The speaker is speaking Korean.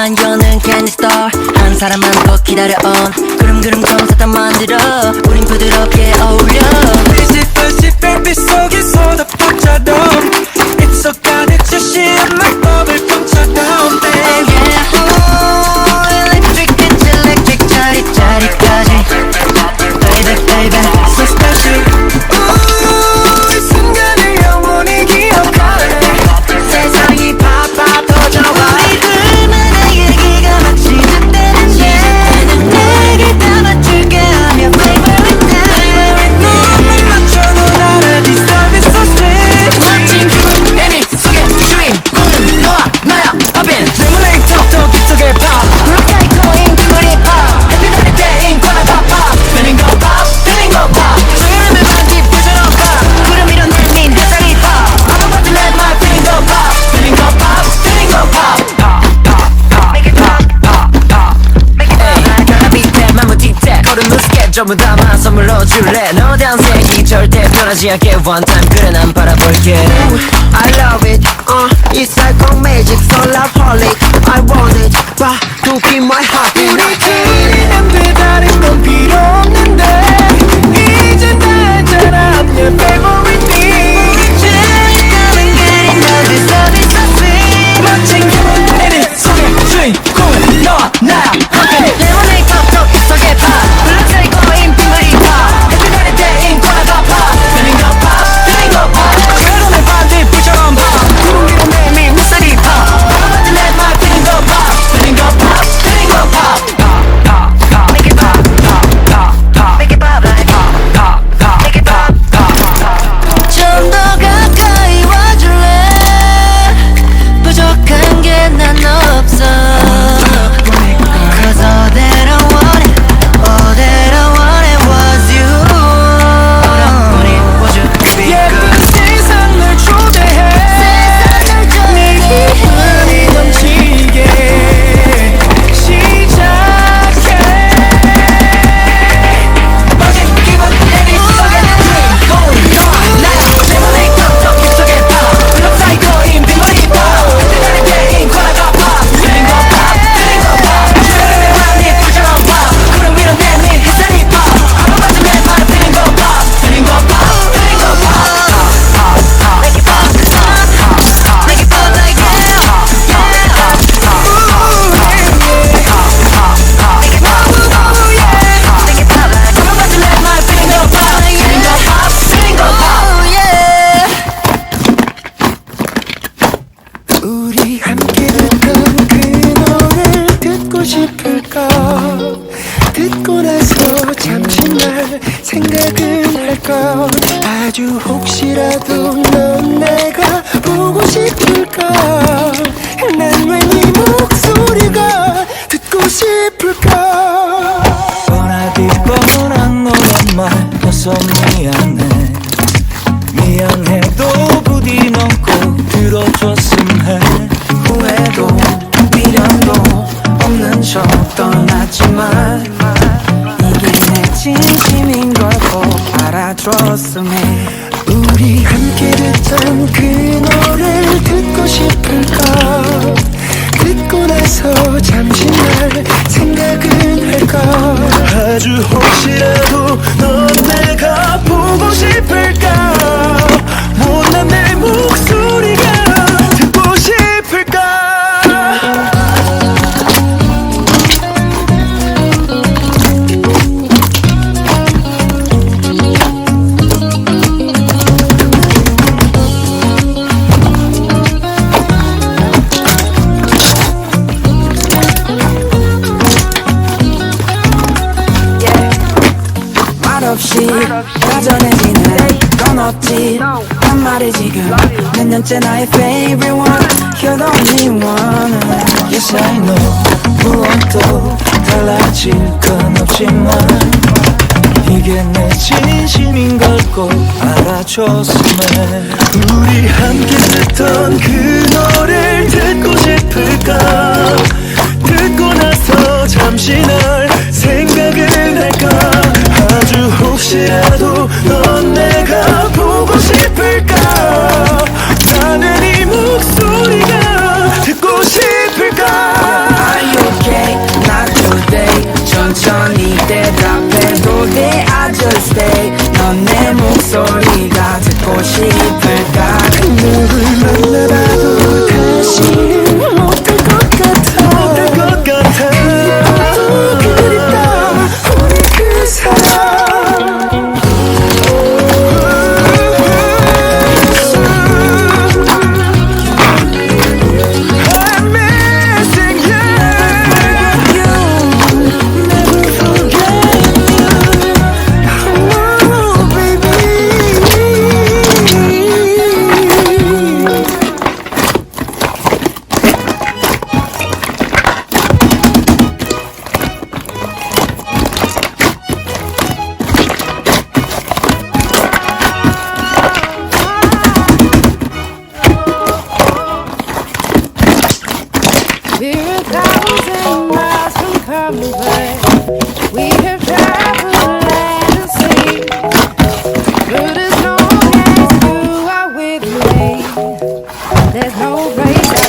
만 여는 candy store. 한 사람만 더 기다려온 그름그름 청사다 만들어. 우린 부드럽게 어울려. 전부 다 마선물로 줄래? 너 단색이 절대 변하지 않게 One time 그래 난 바라볼게. I love it uh, It's like a magic so love holic I want it But to keep my heart 우리 함께 듣던 그 노래를 듣고 싶을까? 듣고 나서 잠시만 생각은 할까? 아주 혹시라도 넌 내가 보고 싶을까? 하지만 이게 내 진심인 걸 꼭 알아줬음에 우리 함께 듣던 그 노래를 없이 다전해지는 넌 어찌 단 말이 지금. 몇 년째 나의 favorite one. You're the only one. Yes I know. 물론 또 달라질 건 없지만 이게 내 진심인 걸 꼭 알아줬으면 우리 함께 했던 그 We're a thousand miles from comfort. We have traveled land and sea, but as long as you are with me, there's no place.